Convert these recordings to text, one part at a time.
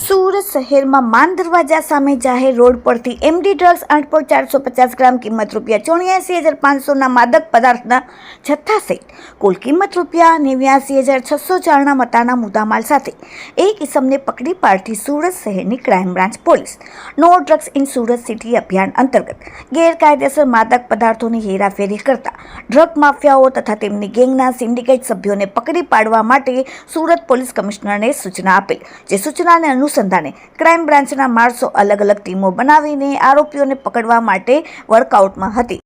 સુરત શહેરમાં માન દરવાજા સામે જાહેર રોડ પરથી એમડી ડ્રગ્સ આઠ પોઈન્ટ ચારસો પચાસ ગ્રામ કિંમત રૂપિયા ચોર્યાસી હજાર પાંચસોના માદક પદાર્થના જથ્થા સહિત કુલ કિંમત રૂપિયા નેવ્યાસી હજાર છસો ચારના મતાના મુદ્દામાલ સાથે એક ઇસમને પકડી પાડતી સુરત શહેરની crime branch police. No drugs in Surat city અભિયાન અંતર્ગત ગેરકાયદેસર માદક પદાર્થોની હેરાફેરી કરતા ડ્રગ માફિયાઓ તથા તેમની ગેંગના સિન્ડિકેટ સભ્યોને પકડી પાડવા માટે સુરત પોલીસ કમિશનરને સૂચના આપેલ, જે સૂચનાને અનુસંધાને ક્રાઇમ બ્રાન્ચના માણસો અલગ અલગ ટીમો બનાવીને આરોપીઓને પકડવા માટે વર્કઆઉટમાં હતી.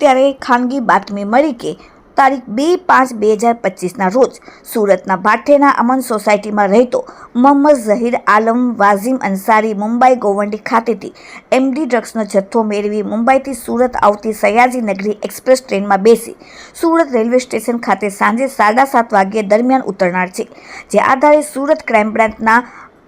ત્યારે ખાનગી બાતમી મળી કે તારીખ બે પાંચ બે હજાર પચીસના રોજ સુરતના ભાઠેના અમન સોસાયટીમાં રહેતો મોહમ્મદ ઝહીર આલમ વાઝિમ અંસારી મુંબઈ ગોવંડી ખાતેથી એમડી ડ્રગ્સનો જથ્થો મેળવી મુંબઈથી સુરત આવતી સયાજી નગરી એક્સપ્રેસ ટ્રેનમાં બેસી સુરત રેલવે સ્ટેશન ખાતે સાંજે સાડા સાત વાગ્યે દરમિયાન ઉતરનાર છે. જે આધારે સુરત ક્રાઇમ બ્રાન્ચના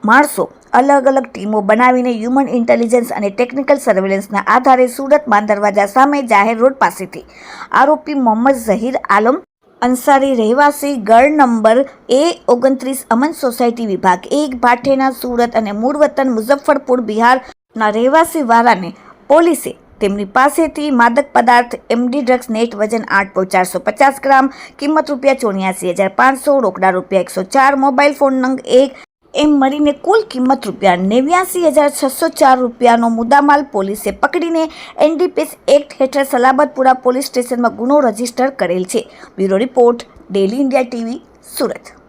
માણસો અલગ અલગ ટીમો બનાવીને હ્યુમન ઇન્ટેલિજન્સ અને ટેકનિકલ સર્વેલન્સના આધારે સુરત માન દરવાજા સામે જાહેર રોડ પાસેથી આરોપી મોહમ્મદ ઝહીર આલમ અંસારી રહેવાસી ગઢ નંબર એ ઓગણત્રીસ અમન સોસાયટી વિભાગ એક ભાઠેના સુરત અને મૂળ વતન મુઝફ્ફરપુર બિહારના રહેવાસી વાળાને પોલીસે તેમની પાસેથી માદક પદાર્થ એમડી ડ્રગ્સ, નેટ, વજન આઠ પોઈન્ટ ચારસો પચાસ ગ્રામ, કિંમત રૂપિયા ચોર્યાસી હજાર પાંચસો, રોકડા રૂપિયા એકસો ચાર, મોબાઈલ ફોન નંગ એક એમ મળીને કુલ કિંમત રૂપિયા નેવ્યાસી હજાર છસો ચાર રૂપિયાનો મુદ્દામાલ પોલીસે પકડીને એનડીપીએસ એક્ટ હેઠળ સલાબતપુરા પોલીસ સ્ટેશનમાં ગુનો રજિસ્ટર કરેલ છે. Bureau report daily India TV, Surat.